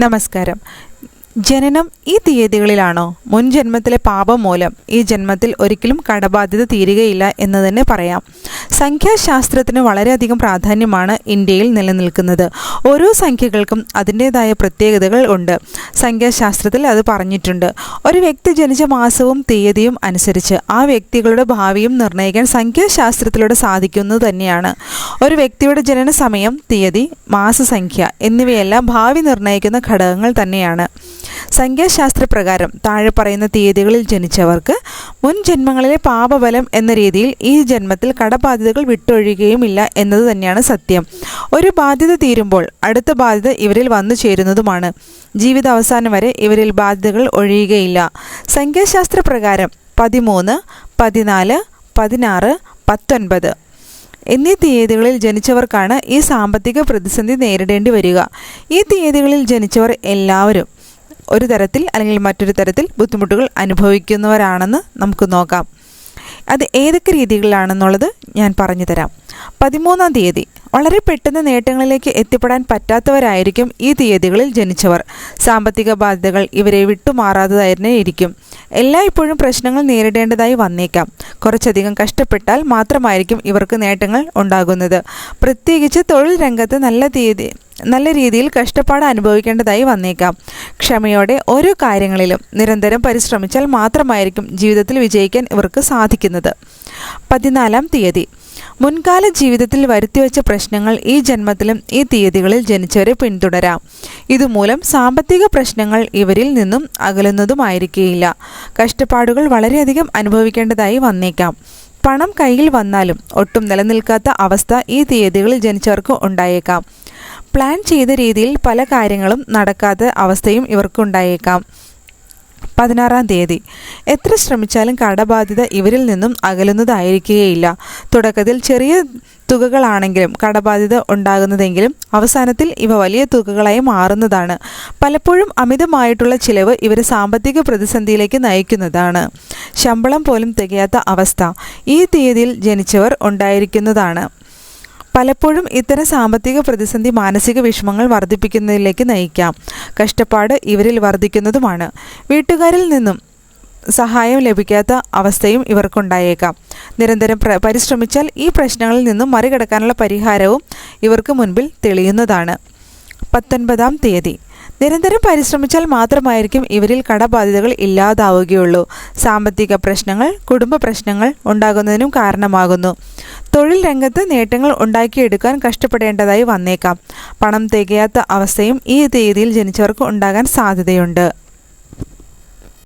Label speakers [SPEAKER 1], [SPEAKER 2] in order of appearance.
[SPEAKER 1] നമസ്കാരം. ജനനം ഈ തീയതികളിലാണോ? മുൻ ജന്മത്തിലെ പാപം മൂലം ഈ ജന്മത്തിൽ ഒരിക്കലും കടബാധ്യത തീരുകയില്ല എന്ന് തന്നെ പറയാം. സംഖ്യാശാസ്ത്രത്തിന് വളരെയധികം പ്രാധാന്യമാണ് ഇന്ത്യയിൽ നിലനിൽക്കുന്നത്. ഓരോ സംഖ്യകൾക്കും അതിന്റേതായ പ്രത്യേകതകൾ ഉണ്ട്. സംഖ്യാശാസ്ത്രത്തിൽ അത് പറഞ്ഞിട്ടുണ്ട്. ഒരു വ്യക്തി ജനിച്ച മാസവും തീയതിയും അനുസരിച്ച് ആ വ്യക്തികളുടെ ഭാവിയും നിർണയിക്കാൻ സംഖ്യാശാസ്ത്രത്തിലൂടെ സാധിക്കുന്നത് തന്നെയാണ്. ഒരു വ്യക്തിയുടെ ജനന സമയം തീയതി മാസസംഖ്യ എന്നിവയെല്ലാം ഭാവി നിർണയിക്കുന്ന ഘടകങ്ങൾ തന്നെയാണ്. സംഖ്യാശാസ്ത്രപ്രകാരം താഴെ പറയുന്ന തീയതികളിൽ ജനിച്ചവർക്ക് മുൻ ജന്മങ്ങളിലെ പാപബലം എന്ന രീതിയിൽ ഈ ജന്മത്തിൽ കടബാധ്യതകൾ വിട്ടൊഴിയുകയുമില്ല എന്നത് തന്നെയാണ് സത്യം. ഒരു ബാധ്യത തീരുമ്പോൾ അടുത്ത ബാധ്യത ഇവരിൽ വന്നു ചേരുന്നതുമാണ്. ജീവിതാവസാനം വരെ ഇവരിൽ ബാധ്യതകൾ ഒഴിയുകയില്ല. സംഖ്യാശാസ്ത്രപ്രകാരം പതിമൂന്ന് പതിനാല് പതിനാറ് പത്തൊൻപത് എന്നീ തീയതികളിൽ ജനിച്ചവർക്കാണ് ഈ സാമ്പത്തിക പ്രതിസന്ധി നേരിടേണ്ടി വരിക. ഈ തീയതികളിൽ ജനിച്ചവർ എല്ലാവരും ഒരു തരത്തിൽ അല്ലെങ്കിൽ മറ്റൊരു തരത്തിൽ ബുദ്ധിമുട്ടുകൾ അനുഭവിക്കുന്നവരാണെന്ന് നമുക്ക് നോക്കാം. അത് ഏതൊക്കെ രീതികളിലാണെന്നുള്ളത് ഞാൻ പറഞ്ഞു തരാം. പതിമൂന്നാം തീയതി. വളരെ പെട്ടെന്ന് നേട്ടങ്ങളിലേക്ക് എത്തിപ്പെടാൻ പറ്റാത്തവരായിരിക്കും ഈ തീയതികളിൽ ജനിച്ചവർ. സാമ്പത്തിക ബാധ്യതകൾ ഇവരെ വിട്ടുമാറാതെ ഇരിക്കും. എല്ലായ്പ്പോഴും പ്രശ്നങ്ങൾ നേരിടേണ്ടതായി വന്നേക്കാം. കുറച്ചധികം കഷ്ടപ്പെട്ടാൽ മാത്രമായിരിക്കും ഇവർക്ക് നേട്ടങ്ങൾ ഉണ്ടാകുന്നത്. പ്രത്യേകിച്ച് തൊഴിൽ രംഗത്ത് നല്ല തീയതി നല്ല രീതിയിൽ കഷ്ടപ്പാട് അനുഭവിക്കേണ്ടതായി വന്നേക്കാം. ക്ഷമയോടെ ഓരോ കാര്യങ്ങളിലും നിരന്തരം പരിശ്രമിച്ചാൽ മാത്രമായിരിക്കും ജീവിതത്തിൽ വിജയിക്കാൻ ഇവർക്ക് സാധിക്കുന്നത്. പതിനാലാം തീയതി. മുൻകാല ജീവിതത്തിൽ വരുത്തിവെച്ച പ്രശ്നങ്ങൾ ഈ ജന്മത്തിലും ഈ തീയതികളിൽ ജനിച്ചവരെ പിന്തുടരാം. ഇതുമൂലം സാമ്പത്തിക പ്രശ്നങ്ങൾ ഇവരിൽ നിന്നും അകലുന്നതുമായിരിക്കുകയില്ല കഷ്ടപ്പാടുകൾ വളരെയധികം അനുഭവിക്കേണ്ടതായി വന്നേക്കാം. പണം കയ്യിൽ വന്നാലും ഒട്ടും നിലനിൽക്കാത്ത അവസ്ഥ ഈ തീയതികളിൽ ജനിച്ചവർക്ക് ഉണ്ടായേക്കാം. പ്ലാൻ ചെയ്ത രീതിയിൽ പല കാര്യങ്ങളും നടക്കാത്ത അവസ്ഥയും ഇവർക്കുണ്ടായേക്കാം. പതിനാറാം തീയതി. എത്ര ശ്രമിച്ചാലും കടബാധ്യത ഇവരിൽ നിന്നും അകലുന്നതായിരിക്കുകയില്ല. തുടക്കത്തിൽ ചെറിയ തുകകളാണെങ്കിലും കടബാധ്യത ഉണ്ടാകുന്നതെങ്കിലും അവസാനത്തിൽ ഇവ വലിയ തുകകളായി മാറുന്നതാണ്. പലപ്പോഴും അമിതമായിട്ടുള്ള ചിലവ് ഇവരെ സാമ്പത്തിക പ്രതിസന്ധിയിലേക്ക് നയിക്കുന്നതാണ്. ശമ്പളം പോലും തികയാത്ത അവസ്ഥ. ഈ തീയതിയിൽ ജനിച്ചവർ ഉണ്ടായിരിക്കുന്നതാണ്. പലപ്പോഴും ഇത്തരം സാമ്പത്തിക പ്രതിസന്ധി മാനസിക വിഷമങ്ങൾ വർദ്ധിപ്പിക്കുന്നതിലേക്ക് നയിക്കാം. കഷ്ടപ്പാട് ഇവരിൽ വർദ്ധിക്കുന്നതുമാണ്. വീട്ടുകാരിൽ നിന്നും സഹായം ലഭിക്കാത്ത അവസ്ഥയും ഇവർക്കുണ്ടായേക്കാം. നിരന്തരം പ്ര പരിശ്രമിച്ചാൽ ഈ പ്രശ്നങ്ങളിൽ നിന്നും മറികടക്കാനുള്ള പരിഹാരവും ഇവർക്ക് മുൻപിൽ തെളിയുന്നതാണ്. പത്തൊൻപതാം തീയതി. നിരന്തരം പരിശ്രമിച്ചാൽ മാത്രമായിരിക്കും ഇവരിൽ കടബാധ്യതകൾ ഇല്ലാതാവുകയുള്ളൂ. സാമ്പത്തിക പ്രശ്നങ്ങൾ കുടുംബ പ്രശ്നങ്ങൾ ഉണ്ടാകുന്നതിനും കാരണമാകുന്നു. തൊഴിൽ രംഗത്ത് നേട്ടങ്ങൾ ഉണ്ടാക്കിയെടുക്കാൻ കഷ്ടപ്പെടേണ്ടതായി വന്നേക്കാം. പണം തികയാത്ത അവസ്ഥയും ഈ തീയതിയിൽ ജനിച്ചവർക്ക് ഉണ്ടാകാൻ സാധ്യതയുണ്ട്.